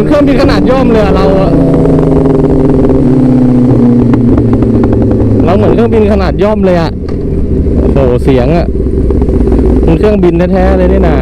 อนเครื่องบินขนาดย่อมเลยอเราอะเราเหมือนเครื่องบินขนาดย่อมเลยอะโอ้เสียงอะมันเครื่องบินแท้ๆเลยนี่นะ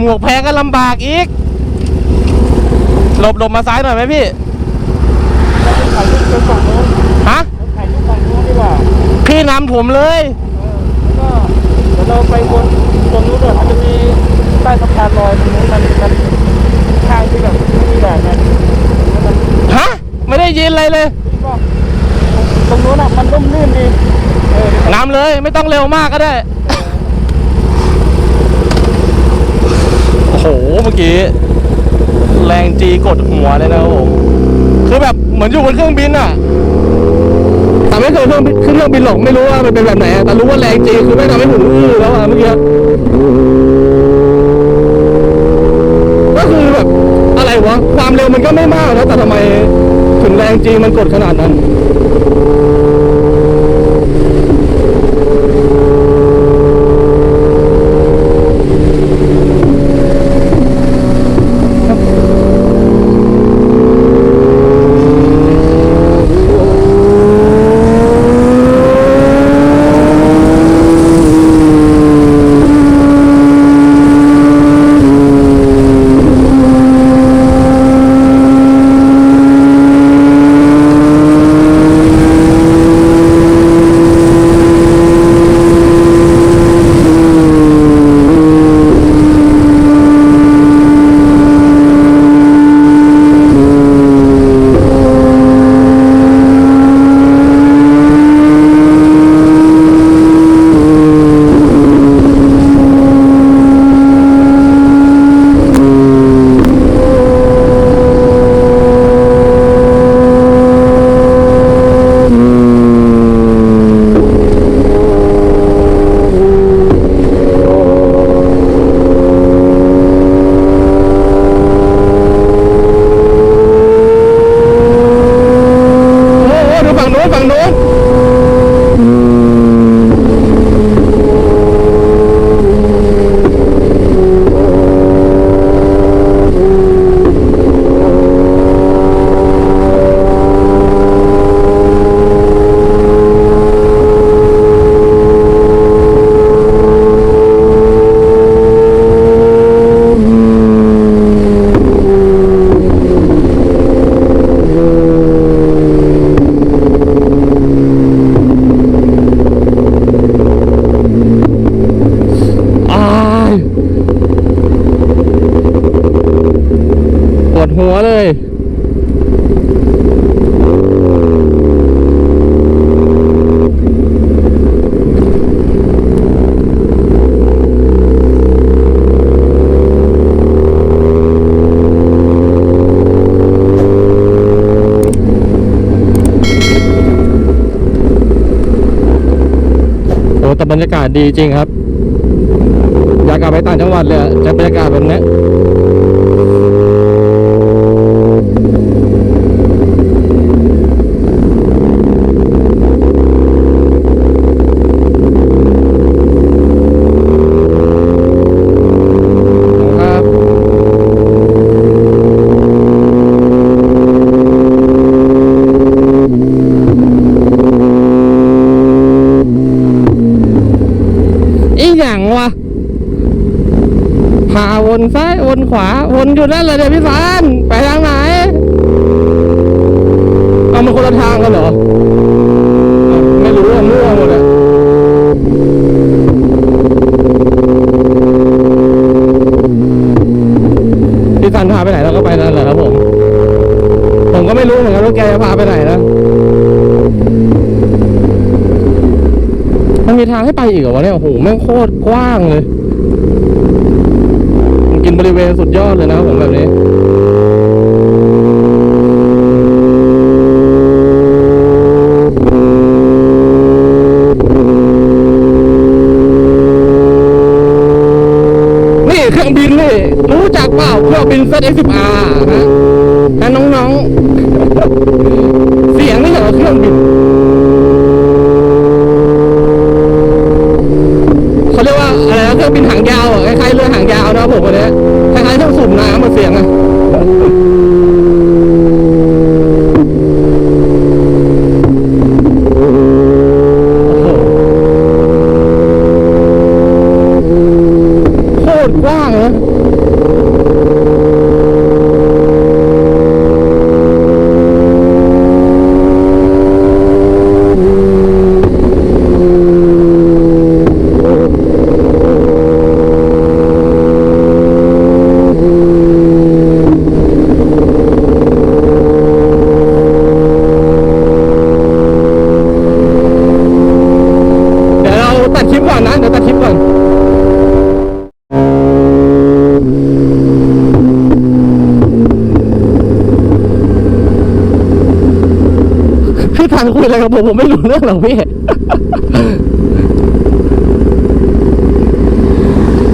หมวกแพ้ก็ลำบากอีก หลบหลบมาซ้ายหน่อยไหมพี่ถ่ายรูปไปฝั่งโน้นฮะถ่ายรูปฝั่งโน้นดีกว่าพี่นำผมเลยเออแล้วก็เดี๋ยวเราไปบนตรงนู้นด้วยมันจะมีใต้สะพานลอยตรงนู้นมันมันทางที่แบบไม่มีแดดไงแล้วมันฮะไม่ได้ยินอะไรเลยนี่ก็ตรงนู้นอะมันร่มรื่นดีเออนำเลยไม่ต้องเร็วมากก็ได้โอ้โห เมื่อกี้ แรงจีกดหัวเลยนะครับผมคือแบบเหมือนอยู่บนเครื่องบินอะแต่ไม่เคยเครื่องบินขึ้นเครื่องบินหรอกไม่รู้ว่ามันเป็นแบบไหนแต่รู้ว่าแรงจีคือไม่ทำให้หูอื้อแล้วอะเมื่อกี้ก็คือแบบอะไรวะความเร็วมันก็ไม่มากนะแต่ทำไมถึงแรงจีมันกดขนาดนั้น รรยากาศดีจริงครับ อยากกลับไปต่างจังหวัดเลยจะบรรยากาศแบบนี้ยครับ อีหยังวะพาวนซ้ายวนขวา วนอยู่นั่นเลยเดี๋ยวพี่สานไปทางไหนเอามันคนละทางกันเหรอ ไม่รู้อะมั่วหมดเลยพี่สันพาไปไหนเราก็ไปนั่นแหละครับผม ผมก็ไม่รู้เหมือนกันว่าแกจะพาไปไหนนะ มีทางให้ไปอีกเหรอวะเนี่ยโอ้โหแม่งโคตรกว้างเลย กินบริเวณสุดยอดเลยนะผมแบบนี้นี่เครื่องบินนี่รู้จักเปล่าเครื่องบิน ZX10R ฮะถ้าน้องๆ เสียงนี่เหรอเครื่องบิน เขาเรียกว่าอะไรนะเครื่องบินหางยาวอะคล้ายๆเรือหางยาวนะ ครับผมวันนี้คล้ายๆเครื่องสูบน้ำมาเสียงอะโคตรกว้างเลยเดี๋ยวเราตัดคลิปก่อนนะ เดี๋ยวตัดคลิปก่อน พี่ทางคุยอะไรกับผมผมไม่รู้เรื่องหรอกพี่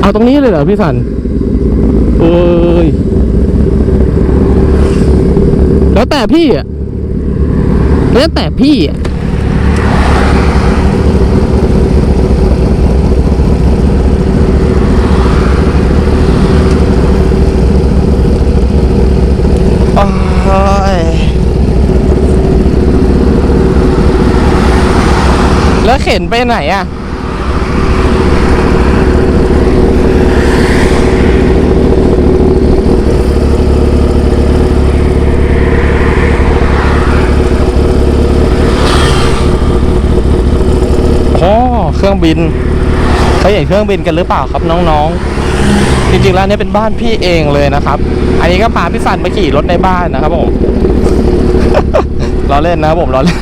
เอาตรงนี้เลยเหรอพี่สันเอ้ยแล้วแต่พี่อะแล้วแต่พี่อะ โอ้ยแล้วเข็นไปไหนอะอ๋อเครื่องบินเคยเห็นเครื่องบินกันหรือเปล่าครับน้องๆ จริงๆแล้วเนี่ยเป็นบ้านพี่เองเลยนะครับ อันนี้ก็พาพี่สันมาขี่รถในบ้านนะครับผมล้อเล่นนะครับผมล้อเล่น